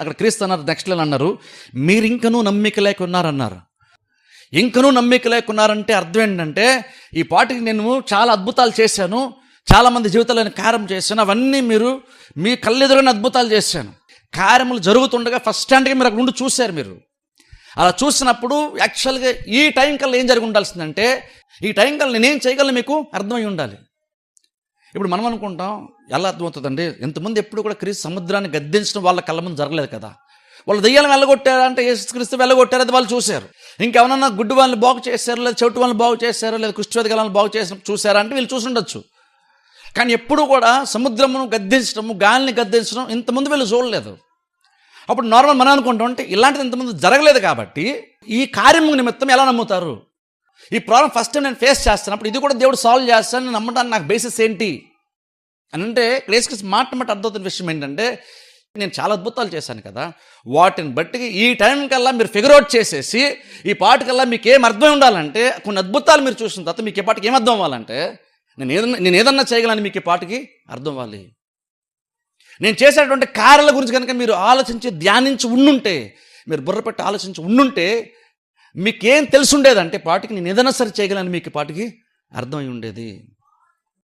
అక్కడ క్రీస్తు అన్నారు నెక్స్ట్ అన్నారు. మీరు ఇంకనూ నమ్మిక లేకున్నారన్నారు. ఇంకనూ నమ్మిక లేకున్నారంటే అర్థం ఏంటంటే ఈ పాటికి నేను చాలా అద్భుతాలు చేశాను చాలామంది జీవితాల్లో నేను కార్యం చేశాను అవన్నీ మీరు మీ కళ్ళెదురైన అద్భుతాలు చేశాను. కార్యములు జరుగుతుండగా ఫస్ట్ స్టాండ్గా మీరు అక్కడ ఉండి చూశారు మీరు. అలా చూసినప్పుడు యాక్చువల్గా ఈ టైం కల్లా ఏం జరిగి ఉండాల్సిందంటే ఈ టైం కల్లా నేనేం చేయగలను మీకు అర్థమై ఉండాలి. ఇప్పుడు మనం అనుకుంటాం ఎలా అర్థమవుతుందండి? ఇంతమంది ఎప్పుడు కూడా క్రీస్తు సముద్రాన్ని గద్దించడం వాళ్ళ కళ్ళ ముందు జరగలేదు కదా. వాళ్ళు దెయ్యాలను వెళ్ళగొట్టారు అంటే క్రీస్తు వెళ్ళగొట్టారు అది వాళ్ళు చూశారు. ఇంకెవరన్నా గుడ్డు వాళ్ళని బాగు చేశారు లేదా చెవిటి వాళ్ళని బాగు చేశారు లేదా కుష్ఠవేది వాళ్ళని బాగు చేసిన చూశారా అంటే వీళ్ళు చూసుండొచ్చు. కానీ ఎప్పుడు కూడా సముద్రమును గద్దించడము గాలిని గద్దించడం ఇంతమంది వీళ్ళు చూడలేదు. అప్పుడు నార్మల్ మనం అనుకుంటాం అంటే ఇలాంటిది ఇంతమంది జరగలేదు కాబట్టి ఈ కార్యము నిమిత్తం ఎలా నమ్ముతారు? ఈ ప్రాబ్లం ఫస్ట్ టైం నేను ఫేస్ చేస్తున్నప్పుడు ఇది కూడా దేవుడు సాల్వ్ చేస్తాను నమ్మడానికి నాకు బేసిస్ ఏంటి? అని అంటే క్రేస్కి మాట మాట అర్థమవుతున్న విషయం ఏంటంటే నేను చాలా అద్భుతాలు చేశాను కదా. వాటిని బట్టి ఈ టైం కల్లా మీరు ఫిగర్ అవుట్ చేసేసి ఈ పాటకల్లా మీకు ఏం అర్థం ఉండాలంటే కొన్ని అద్భుతాలు మీరు చూసిన తర్వాత మీకు ఈ పాటకి ఏం అర్థం అవ్వాలంటే నేను ఏదన్నా నేను ఏదన్నా చేయగలను మీకు ఈ పాటకి అర్థం అవ్వాలి. నేను చేసేటువంటి కార్యాల గురించి కనుక మీరు ఆలోచించి ధ్యానించి ఉండుంటే మీరు బుర్ర పెట్టి ఆలోచించి ఉండుంటే మీకేం తెలిసి ఉండేదంటే పాటికి నేను ఏదైనా సరే చేయగలను మీకు పాటికి అర్థమై ఉండేది.